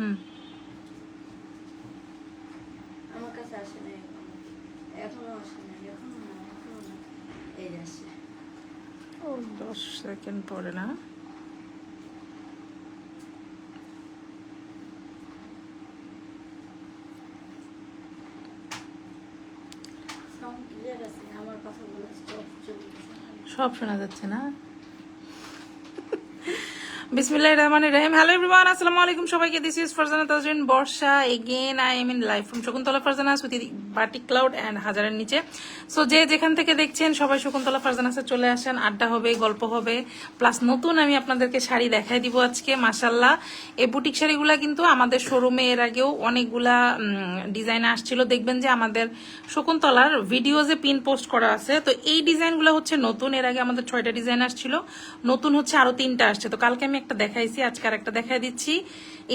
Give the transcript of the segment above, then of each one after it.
হুম। আমার কাছে আসে না এখনও। আসে না এখনও না এখনও না। এই যে আসছে ও দশ সেকেন্ড পরে না? সব শোনা যাচ্ছে না? বিসমিল্লাহির রহমান রহিম। হ্যালো এভরিওয়ান আসসালামু আলাইকুম সবাইকে this is Farzana Tajrin Barsha again I am in life from Shakuntala Farzana with batik cloud and হাজারের নিচে। সো যে যেখান থেকে দেখছেন, সবাই শকুন্তলা ফারজানাসে চলে আসেন। আড্ডা হবে, গল্প হবে। প্লাস নতুন আমি আপনাদেরকে শাড়ি দেখাই দিব আজকে মাসাল্লাহ এই বুটিক শাড়িগুলা কিন্তু আমাদের শোরুমে এর আগেও অনেকগুলা ডিজাইন আসছিল। দেখবেন যে আমাদের শকুন্তলার ভিডিওজে পিন পোস্ট করা আছে, তো এই ডিজাইনগুলো হচ্ছে নতুন। এর আগে আমাদের ছয়টা ডিজাইন আসছিল। নতুন হচ্ছে আরও তিনটা আসছে। তো কালকে আমি একটা দেখাইছি, আজকে আর একটা দেখাই দিচ্ছি।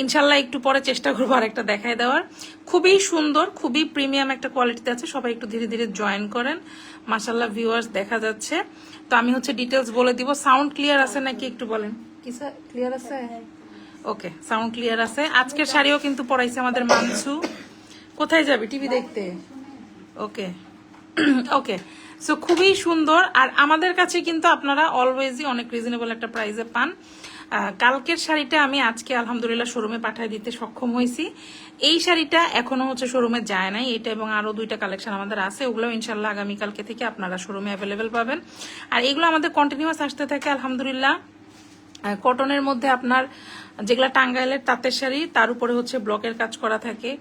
ইনশাল্লাহ একটু পরে চেষ্টা করব আর একটা দেখাই দেওয়ার। খুবই সুন্দর, খুবই প্রিমিয়াম একটা কোয়ালিটিতে আছে সবাই একটু ধীরে ধীরে জয়েন করেন। মাসাল্লাহ ভিউয়ার্স দেখা যাচ্ছে। তো আমি হচ্ছে ডিটেলস বলে দিব। সাউন্ড ক্লিয়ার আছে নাকি একটু বলেন? কি ক্লিয়ার আছে? ওকে সাউন্ড ক্লিয়ার আছে। আজকের শাড়িও কিন্তু পড়াইছে আমাদের মানসু। কোথায় যাবি টিভি দেখতে? ওকে ওকে সো খুবই সুন্দর। আর আমাদের কাছে কিন্তু আপনারা অলওয়েজই অনেক রিজনেবল একটা প্রাইসে পান। কালকের শাড়িটা আমি আজকে আলহামদুলিল্লাহ শোরুমে পাঠিয়ে দিতে সক্ষম হয়েছি। এই শাড়িটা এখনও হচ্ছে শোরুমে যায় নাই। এটা এবং আরও দুইটা কালেকশন আমাদের আছে। ওগুলো ইনশাল্লাহ আগামীকালকে থেকে আপনারা শোরুমে অ্যাভেলেবেল পাবেন। আর এগুলো আমাদের কন্টিনিউয়াস আসতে থাকে আলহামদুলিল্লাহ। কটনের মধ্যে আপনার যেগুলা টাঙ্গাইলের তাঁতের শাড়ি, তার উপরে হচ্ছে ব্লকের কাজ করা থাকে।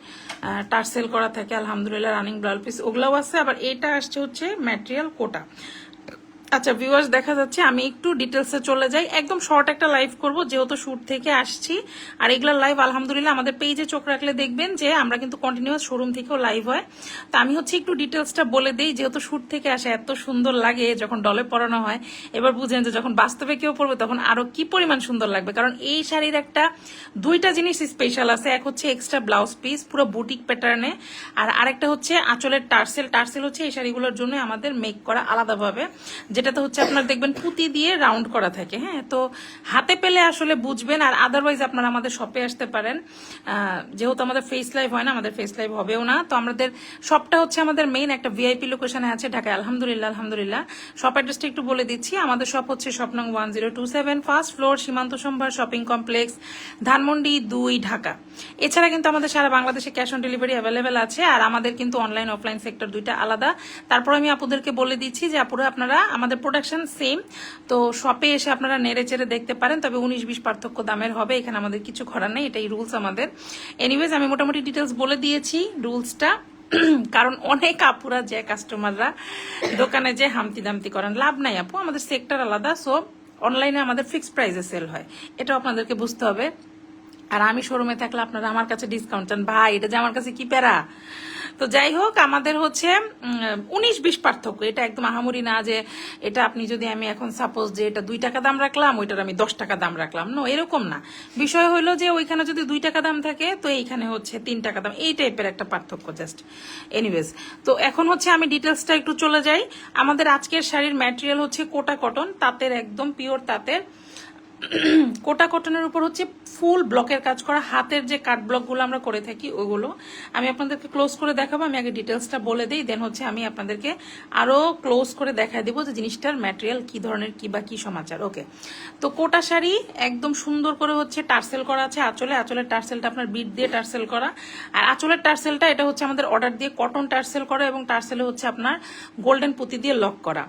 টার্সেল করা থাকে, আলহামদুলিল্লাহ রানিং ব্লাউজ পিস ওগুলাও আছে। আবার এটা আসছে হচ্ছে ম্যাটেরিয়াল কোটা আচ্ছা ভিউয়ার্স দেখা যাচ্ছে আমি একটু ডিটেলসে চলে যাই। একদম শর্ট একটা লাইভ করব, যেহেতু শুট থেকে আসছি। আর এগুলা লাইভ আলহামদুলিল্লাহ, আমাদের পেজে চোখ রাখলে দেখবেন যে আমরা কিন্তু কন্টিনিউয়াস শোরুম থেকেও লাইভ হয়। তো আমি হচ্ছে একটু ডিটেলসটা বলে দেই, যেহেতু শুট থেকে আসে, এত সুন্দর লাগে যখন ডলে পরানো হয়। এবার বুঝেন যে যখন বাস্তবে কেউ পড়বে তখন আরও কি পরিমাণ সুন্দর লাগবে। কারণ এই শাড়ির একটা, দুইটা জিনিস স্পেশাল আছে। এক হচ্ছে এক্সট্রা ব্লাউজ পিস পুরো বুটিক প্যাটার্নে আর আরেকটা হচ্ছে আঁচলের টার্সেল টার্সেল হচ্ছে এই শাড়িগুলোর জন্য আমাদের মেক করা আলাদাভাবে। যেটাতে হচ্ছে আপনার দেখবেন পুঁতি দিয়ে রাউন্ড করা থাকে হ্যাঁ? তো হাতে পেলে আসলে বুঝবেন আর আদারওয়াইজ আপনারা আমাদের শপে আসতে পারেন। যেহেতু আমাদের ফেস লাইভ হয় না, আমাদের ফেস লাইভ হবেও না। তো আমাদের শপটা হচ্ছে আমাদের মেইন একটা ভিআইপি লোকেশনে আছে ঢাকায়। আলহামদুলিল্লাহ আলহামদুলিল্লাহ। শপ অ্যাড্রেসটা একটু বলে দিচ্ছি। আমাদের শপ হচ্ছে স্বপ্নং one zero two seven first floor Shimanto Shambhar shopping complex Dhanmondi দুই, ঢাকা। এছাড়া কিন্তু আমাদের সারা বাংলাদেশে ক্যাশ অন ডেলিভারি অ্যাভেলেবেল আছে, আর আমাদের কিন্তু অনলাইন অফলাইন সেক্টর দুইটা আলাদা। তারপর আমি আপুদেরকে বলে দিচ্ছি যে আপুরা, আপনারা আমাদের প্রোডাকশন সেম তো শপে এসে আপনারা নেড়ে চেড়ে দেখতে পারেন, তবে উনিশ বিশ পার্থক্য দামের হবে, এখানে আমাদের কিছু করার নেই, এটাই রুলস আমাদের। এনিওয়েজ আমি মোটামুটি ডিটেলস বলে দিয়েছি রুলসটা কারণ অনেক আপুরা যে কাস্টমাররা দোকানে যে হামতি দামতি করেন, লাভ নাই আপু, আমাদের সেক্টর আলাদা সো অনলাইনে আমাদের ফিক্সড প্রাইসে সেল হয়। এটাও আপনাদেরকে বুঝতে হবে। আর আমি শোরুমে থাকলে আপনারা আমার কাছে ডিসকাউন্ট চান। ভাই, এটা যে আমার কাছে কি প্যারা? তো যাই হোক, আমাদের হচ্ছে উনিশ বিশ পার্থক্য। এটা একদম আহামরি না যে এটা আপনি যদি আমি এখন সাপোজ যে এটা দুই টাকা দাম রাখলাম, ওইটার আমি দশ টাকা দাম রাখলাম। নো এরকম না। বিষয় হলো যে ওইখানে যদি দুই টাকা দাম থাকে, তো এইখানে হচ্ছে তিন টাকা দাম। এই টাইপের একটা পার্থক্য জাস্ট এনিওয়েজ তো এখন হচ্ছে আমি ডিটেলসটা একটু চলে যাই। আমাদের আজকের শাড়ির ম্যাটেরিয়াল হচ্ছে কোটা কটন তাঁতের একদম পিওর তাঁতের। কোটা কটনের উপর হচ্ছে ফুল ব্লকের কাজ করা, হাতের যে কাট ব্লকগুলো আমরা করে থাকি ওগুলো। আমি আপনাদেরকে ক্লোজ করে দেখাবো, আমি আগে ডিটেলসটা বলে দিই দেন হচ্ছে আমি আপনাদেরকে আরও ক্লোজ করে দেখাই দেবো যে জিনিসটার ম্যাটেরিয়াল কি ধরনের, কি বা কি সমাচার ওকে তো কোটা শাড়ি একদম সুন্দর করে হচ্ছে টার্সেল করা আছে, আঁচলে, আঁচলের টার্সেলটা আপনার বিট দিয়ে টার্সেল করা। আর আঁচলের টার্সেলটা এটা হচ্ছে আমাদের অর্ডার দিয়ে কটন টার্সেল করা এবং টার্সেলে হচ্ছে আপনার গোল্ডেন পুঁতি দিয়ে লক করা।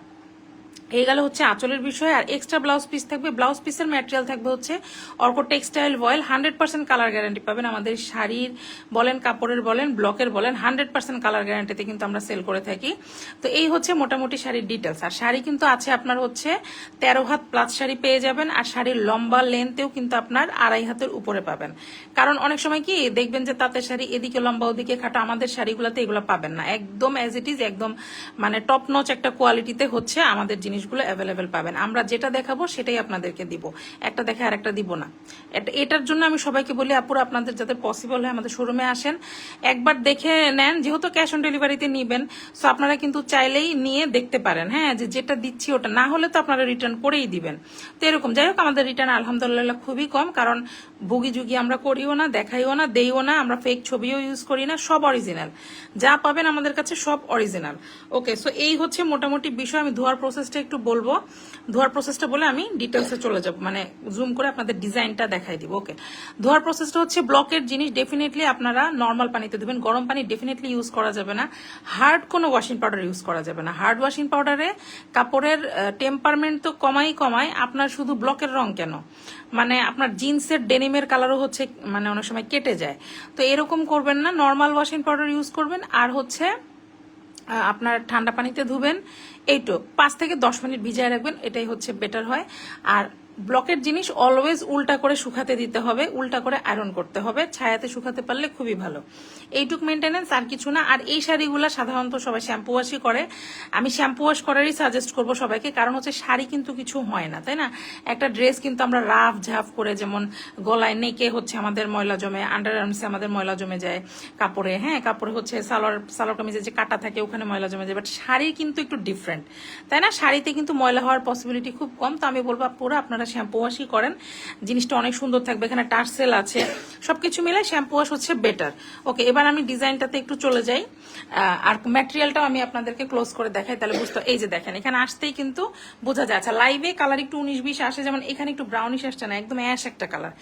এই গেল হচ্ছে আঁচলের বিষয়, আর এক্সট্রা ব্লাউজ পিস থাকবে। ব্লাউজ পিসের ম্যাটেরিয়াল থাকবে হচ্ছে Arka textile voile hundred percent colour guarantee পাবেন আমাদের শাড়ির বলেন, কাপড়ের বলেন ব্লকের বলেন হান্ড্রেড পার্সেন্ট কালার গ্যারান্টিতে কিন্তু আমরা সেল করে থাকি। তো এই হচ্ছে মোটামুটি শাড়ির ডিটেলস আর শাড়ি কিন্তু আছে আপনার হচ্ছে তেরো হাত প্লাস শাড়ি পেয়ে যাবেন, আর শাড়ির লম্বা লেন্থেও কিন্তু আপনার আড়াই হাতের উপরে পাবেন। কারণ অনেক সময় কি দেখবেন যে তাঁতের শাড়ি এদিকে লম্বা, ওদিকে খাটো, আমাদের শাড়িগুলোতে এগুলো পাবেন না। একদম অ্যাজ ইট ইজ একদম মানে টপ নচ একটা কোয়ালিটিতে হচ্ছে আমাদের জিনিস জিনিসগুলো অ্যাভেলেবেল পাবেন। আমরা যেটা দেখাবো সেটাই আপনাদেরকে দিব। একটা দেখে আর একটা দিব না। এটা- এটার জন্য আমি সবাইকে বলি আপুরা আপনাদের যাতে পসিবল হয় আমাদের শোরুমে আসেন। একবার দেখে নেন, যেহেতু ক্যাশ অন ডেলিভারিতে নিবেন সো আপনারা কিন্তু চাইলেই নিয়ে দেখতে পারেন। হ্যাঁ যে যেটা দিচ্ছি ওটা না হলে তো আপনারা রিটার্ন করেই দিবেন। তো এরকম। যাই হোক, আমাদের রিটার্ন আলহামদুলিল্লাহ খুবই কম, কারণ বুগি যুগি আমরা করিও না, দেখাইও না, দেইও না, আমরা ফেক ছবিও ইউজ করি না, সব অরিজিনাল যা পাবেন আমাদের কাছে সব অরিজিনাল ওকে সো এই হচ্ছে মোটামুটি বিষয়। আমি ধোয়ার প্রসেসটা একটু বলব, ধোয়ার প্রসেসটা বলে আমি ডিটেলসে চলে যাব মানে জুম করে আপনাদের ডিজাইনটা দেখাই দিব ওকে ধোয়ার প্রসেসটা হচ্ছে ব্লকের জিনিস ডেফিনেটলি আপনারা নর্মাল পানিতে দেবেন গরম পানি ডেফিনেটলি ইউজ করা যাবে না। হার্ড কোনো ওয়াশিং পাউডার ইউজ করা যাবে না। হার্ড ওয়াশিং পাউডারে কাপড়ের টেম্পারমেন্ট তো কমাই কমায় আপনার শুধু ব্লকের রং কেন? মানে আপনার জিন্সের ডেনিমের কালারও হচ্ছে মানে অনেক সময় কেটে যায়। তো এরকম করবেন না নর্মাল ওয়াশিং পাউডার ইউজ করবেন, আর হচ্ছে আপনার ঠান্ডা পানিতে ধুবেন এইটো পাঁচ থেকে দশ মিনিট ভিজায় রাখবেন, এটাই হচ্ছে বেটার হয়। আর ব্লকের জিনিস অলওয়েজ উল্টা করে শুকাতে দিতে হবে, উল্টা করে আয়রন করতে হবে। ছায়াতে শুকাতে পারলে খুবই ভালো। এইটুক মেনটেনেন্স আর কিছু না। আর এই শাড়িগুলো সাধারণত সবাই শ্যাম্পু ওয়াশই করে। আমি শ্যাম্পু ওয়াশ করারই সাজেস্ট করব সবাইকে। কারণ হচ্ছে শাড়ি কিন্তু কিছু হয় না, তাই না? একটা ড্রেস কিন্তু আমরা রাফ ঝাফ করে যেমন গলায় নেকে হচ্ছে আমাদের ময়লা জমে আন্ডার আর্মসে আমাদের ময়লা জমে যায় কাপড়ে হ্যাঁ? কাপড়ে হচ্ছে সালোয়ার সালোয়ার কামিজে যে কাটা থাকে ওখানে ময়লা জমে যায়। বাট শাড়ি কিন্তু একটু ডিফারেন্ট তাই না? শাড়িতে কিন্তু ময়লা হওয়ার পসিবিলিটি খুব কম। তো আমি বলব পুরো আপনারা শ্যাম্পু ওয়াশই করেন। জিনিসটা অনেক সুন্দর থাকবে, এখানে টার্সেল আছে। সবকিছু মিলে শ্যাম্পু ওয়াশ হচ্ছে বেটার ওকে এবার আমি ডিজাইনটাতে একটু চলে যাই। আর ম্যাটেরিয়ালটাও আমি আপনাদেরকে ক্লোজ করে দেখাই, তাহলে বুঝতে এই যে দেখেন, এখানে আসতেই কিন্তু বোঝা যায়। আচ্ছা লাইভে কালার একটু উনিশ বিশ আসে, যেমন এখানে একটু ব্রাউনিশ আসছে না, একদম অ্যাশ একটা কালার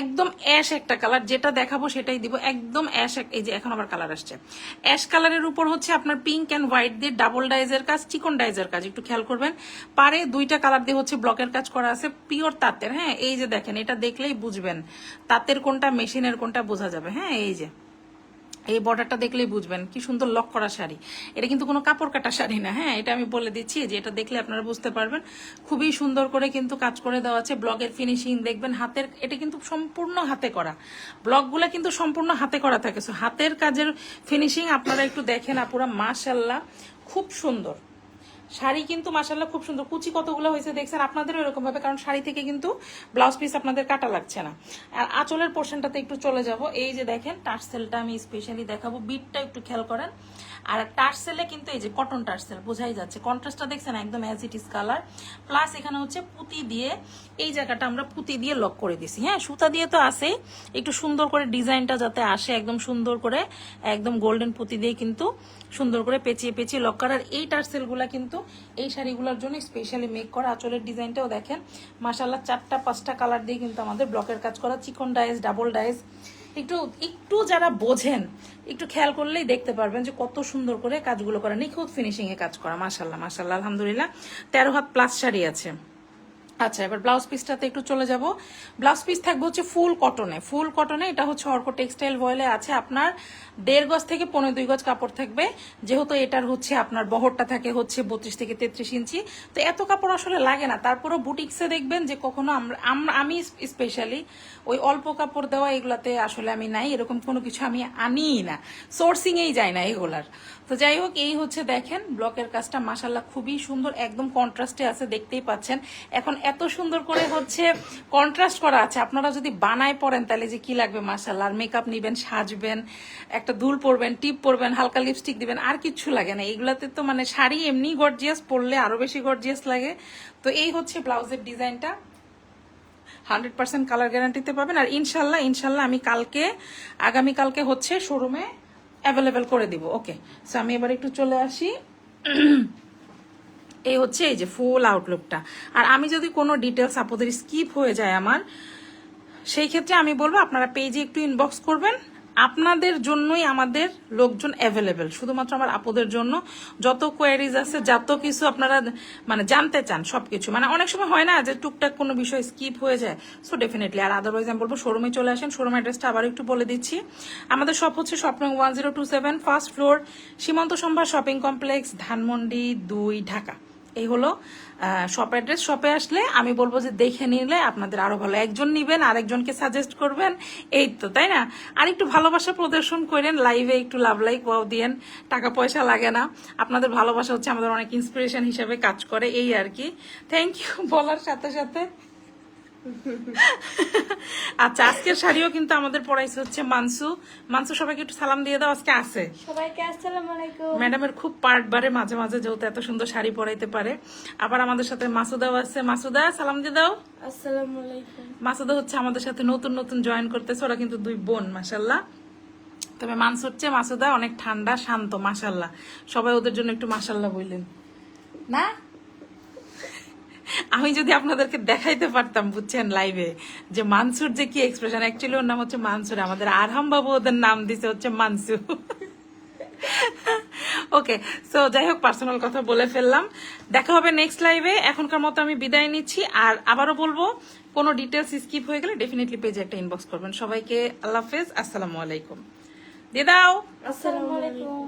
একদম অ্যাশ একটা কালার যেটা দেখাবো সেটাই দিব, একদম অ্যাশ এই যে এখন আবার কালার আসছে। অ্যাশ কালারের উপর হচ্ছে আপনার পিঙ্ক অ্যান্ড হোয়াইট দিয়ে ডাবল ডাইজের কাজ, চিকন ডাইজের কাজ, একটু খেয়াল করবেন। পারে দুইটা কালার দিয়ে হচ্ছে ব্লকের কাজ করা আছে। পিওর তাঁতের হ্যাঁ এই যে দেখেন, এটা দেখলেই বুঝবেন তাঁতের কোনটা, মেশিনের কোনটা বোঝা যাবে হ্যাঁ এই যে। এই বর্ডারটা দেখলেই বুঝবেন, কি সুন্দর লক করা শাড়ি। এটা কিন্তু কোনো কাপড় কাটা শাড়ি না হ্যাঁ এটা আমি বলে দিচ্ছি, যে এটা দেখলে আপনারা বুঝতে পারবেন। খুবই সুন্দর করে কিন্তু কাজ করে দেওয়া আছে, ব্লগের ফিনিশিং দেখবেন, হাতের, এটা কিন্তু সম্পূর্ণ হাতে করা। ব্লগগুলো কিন্তু সম্পূর্ণ হাতে করা থাকে। সো হাতের কাজের ফিনিশিং আপনারা একটু দেখেন, আপুরা মাশাল্লাহ খুব সুন্দর। শাড়ি কিন্তু মাসাল্লাহ খুব সুন্দর। কুচি কতগুলো হয়েছে দেখছেন? আপনাদেরও এরকম ভাবে কারণ শাড়ি থেকে কিন্তু ব্লাউজ পিস আপনাদের কাটা লাগছে না। আর আঁচলের পোর্শনটাতে একটু চলে যাব। এই যে দেখেন, টার্সেলটা আমি স্পেশালি দেখাবো। বিটটা একটু খেয়াল করেন। আর টার্সেলে কিন্তু এই যে কটন টার্সেল, বোঝাই যাচ্ছে। কন্ট্রাস্টটা দেখছেন একদম as it is colour plus এখানে হচ্ছে পুঁতি দিয়ে, এই জায়গাটা আমরা পুঁতি দিয়ে লক করে দিছি। হ্যাঁ সুতা দিয়ে তো আসেই একটু সুন্দর করে ডিজাইনটা যাতে আসে, একদম সুন্দর করে, একদম গোল্ডেন পুঁতি দিয়ে কিন্তু সুন্দর করে পেঁচিয়ে পেঁচিয়ে লক করার। এই টার্সেলগুলা কিন্তু এই শাড়িগুলোর জন্য স্পেশালি মেক করা আঁচলের ডিজাইনটাও দেখেন। মাসাল্লাহ চারটা, পাঁচটা কালার দিয়ে কিন্তু আমাদের ব্লকের কাজ করা। চিকন ডাইস ডাবল ডাইস। একটু একটু যারা বোঝেন, একটু খেয়াল করলেই দেখতে পারবেন যে কত সুন্দর করে কাজগুলো করা। নিখুঁত ফিনিশিংয়ে কাজ করা মাসাল্লাহ মাসাল্লাহ আলহামদুলিল্লাহ। তেরো হাত প্লাস শাড়ি আছে। আচ্ছা এবার ব্লাউজ পিসটাতে একটু চলে যাব। ব্লাউজ পিস থাকবে হচ্ছে ফুল কটনে ফুল কটনে এটা হচ্ছে অর্ক টেক্সটাইল বয়েলে আছে। আপনার দেড় গজ থেকে পনেরো দুই গজ কাপড় থাকবে। যেহেতু এটার হচ্ছে আপনার বহরটা থাকে হচ্ছে বত্রিশ থেকে তেত্রিশ ইঞ্চি। তো এত কাপড় আসলে লাগে না। তারপরও বুটিক্সে দেখবেন যে কখনো আমরা আমি স্পেশালি ওই অল্প কাপড় দেওয়া এগুলাতে আসলে আমি নাই। এরকম কোনো কিছু আমি আনিই না। সোর্সিংয়েই যাই না এগুলার। তো যাই হোক, এই হচ্ছে দেখেন ব্লকের কাজটা মাসাল্লাহ খুবই সুন্দর। একদম কন্ট্রাস্টে আছে, দেখতেই পাচ্ছেন। এখন এত সুন্দর করে হচ্ছে কন্ট্রাস্ট করা আছে। আপনারা যদি বানায় পড়েন তাহলে যে কি লাগবে মাসাল্লাহ আর মেকআপ নিবেন, সাজবেন, একটা দুল পরবেন, টিপ পরবেন, হালকা লিপস্টিক দিবেন, আর কিচ্ছু লাগে না। এগুলাতে তো মানে শাড়ি এমনি গর্জিয়াস পরলে আরও বেশি গর্জিয়াস লাগে। তো এই হচ্ছে ব্লাউজের ডিজাইনটা। হান্ড্রেড পার্সেন্ট কালার গ্যারান্টিতে পাবেন। আর ইনশাল্লাহ ইনশাল্লাহ আমি কালকে আগামী কালকে হচ্ছে শোরুমে অ্যাভেলেবেল করে দিব। ওকে সো আমি এবার একটু চলে আসি। এই হচ্ছে এই যে ফুল আউটলুকটা আর আমি যদি কোনো ডিটেলস আপনাদের স্কিপ হয়ে যায় আমার, সেই ক্ষেত্রে আমি বলব আপনারা পেজে একটু ইনবক্স করবেন। আপনাদের জন্যই আমাদের লোকজন অ্যাভেলেবেল শুধুমাত্র আমার আপুদের জন্য। যত কোয়ারিজ আছে, যত কিছু আপনারা মানে জানতে চান, সবকিছু। মানে অনেক সময় হয় না যে টুকটাক কোনো বিষয় স্কিপ হয়ে যায়। সো ডেফিনেটলি আর আদারওয়াইজ আমি বলব শোরুমে চলে আসেন। শোরুম অ্যাড্রেসটা আবার একটু বলে দিচ্ছি। আমাদের শপ হচ্ছে Swapno one zero two seven first floor Shimanto Shambhar shopping complex Dhanmondi দুই, ঢাকা। এই হলো শপ অ্যাড্রেস শপে আসলে আমি বলব যে দেখে নিলে আপনাদের আরও ভালো। একজন নিবেন, আরেকজনকে সাজেস্ট করবেন। এই তো, তাই না? আর একটু ভালোবাসা প্রদর্শন করেন লাইভে একটু লাভ লাইক ওয়াও দিয়েন। টাকা পয়সা লাগে না। আপনাদের ভালোবাসা হচ্ছে আমাদের অনেক ইন্সপিরেশন হিসেবে কাজ করে, এই আর কি। থ্যাংক ইউ বলার সাথে সাথে। আচ্ছা আজকের শাড়িও কিন্তু আমাদের পড়াইছে হচ্ছে মানসু। মানসু সবাইকে একটু সালাম দিয়ে দাও আজকে আছে। সবাইকে আসসালামু আলাইকুম। ম্যাডামের খুব পার্ট বারে মাঝে মাঝে যেহেতু এত সুন্দর শাড়ি পরাইতে পারে। আবার আমাদের সাথে মাসুদাও আছে। মাসুদা সালাম দিয়ে দাও। আসসালামু আলাইকুম। মাসুদা হচ্ছে আমাদের সাথে নতুন নতুন জয়েন করতেছে। ওরা কিন্তু দুই বোন মাসাল্লাহ তবে মানস হচ্ছে মাসুদা অনেক ঠান্ডা শান্ত মাসাল্লাহ সবাই ওদের জন্য একটু মাসাল্লাহ বললেন। না? আমি যদি আপনাদেরকে দেখাইতে পারতাম, বুঝছেন লাইভে যে মানসুর যে কি এক্সপ্রেশন অ্যাকচুয়ালি ওর নাম হচ্ছে মানসুর, আমাদের আরহাম বাবু ওদের নাম দিছে হচ্ছে মানসু। ওকে সো যাই হোক পার্সোনাল কথা বলে ফেললাম। দেখা হবে নেক্সট লাইভে এখনকার মতো আমি বিদায় নিচ্ছি, আর আবারও বলব, কোনো ডিটেলস স্কিপ হয়ে গেলে ডেফিনেটলি পেজে একটা ইনবক্স করবেন। সবাইকে আল্লাহ হাফেজ, আসসালামু আলাইকুম। দিয়ে দাও। আসসালামু আলাইকুম।